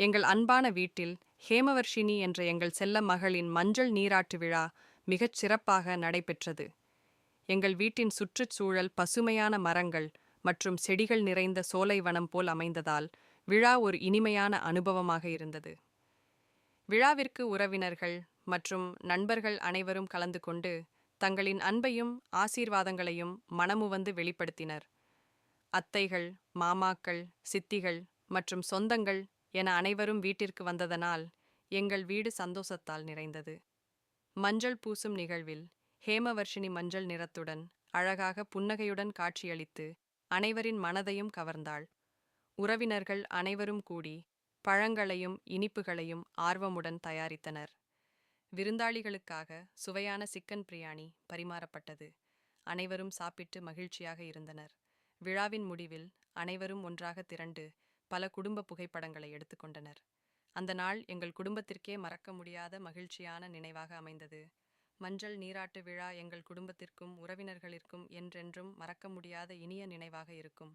எங்கள் அன்பான வீட்டில் ஹேமவர்ஷினி என்ற எங்கள் செல்ல மகளின் மஞ்சள் நீராட்டு விழா மிகச் சிறப்பாக நடைபெற்றது. எங்கள் வீட்டின் சுற்றுச்சூழல் பசுமையான மரங்கள் மற்றும் செடிகள் நிறைந்த சோலைவனம் போல் அமைந்ததால் விழா ஒரு இனிமையான அனுபவமாக இருந்தது. விழாவிற்கு உறவினர்கள் மற்றும் நண்பர்கள் அனைவரும் கலந்து கொண்டு தங்களின் அன்பையும் ஆசீர்வாதங்களையும் மனமுவந்து வெளிப்படுத்தினர். அத்தைகள் மாமாக்கள் சித்திகள் மற்றும் சொந்தங்கள் என அனைவரும் வீட்டிற்கு வந்ததனால் எங்கள் வீடு சந்தோஷத்தால் நிறைந்தது. மஞ்சள் பூசும் நிகழ்வில் ஹேமவர்ஷினி மஞ்சள் நிறத்துடன் அழகாக புன்னகையுடன் காட்சியளித்து அனைவரின் மனதையும் கவர்ந்தாள். உறவினர்கள் அனைவரும் கூடி பழங்களையும் இனிப்புகளையும் ஆர்வமுடன் தயாரித்தனர். விருந்தாளிகளுக்காக சுவையான சிக்கன் பிரியாணி பரிமாறப்பட்டது. அனைவரும் சாப்பிட்டு மகிழ்ச்சியாக இருந்தனர். விழாவின் முடிவில் அனைவரும் ஒன்றாக திரண்டு பல குடும்ப புகைப்படங்களை எடுத்துக்கொண்டனர் அந்த நாள் எங்கள் குடும்பத்திற்கே மறக்க முடியாத மகிழ்ச்சியான நினைவாக அமைந்தது. மஞ்சள் நீராட்டு விழா எங்கள் குடும்பத்திற்கும் உறவினர்களிற்கும் என்றென்றும் மறக்க முடியாத இனிய நினைவாக இருக்கும்.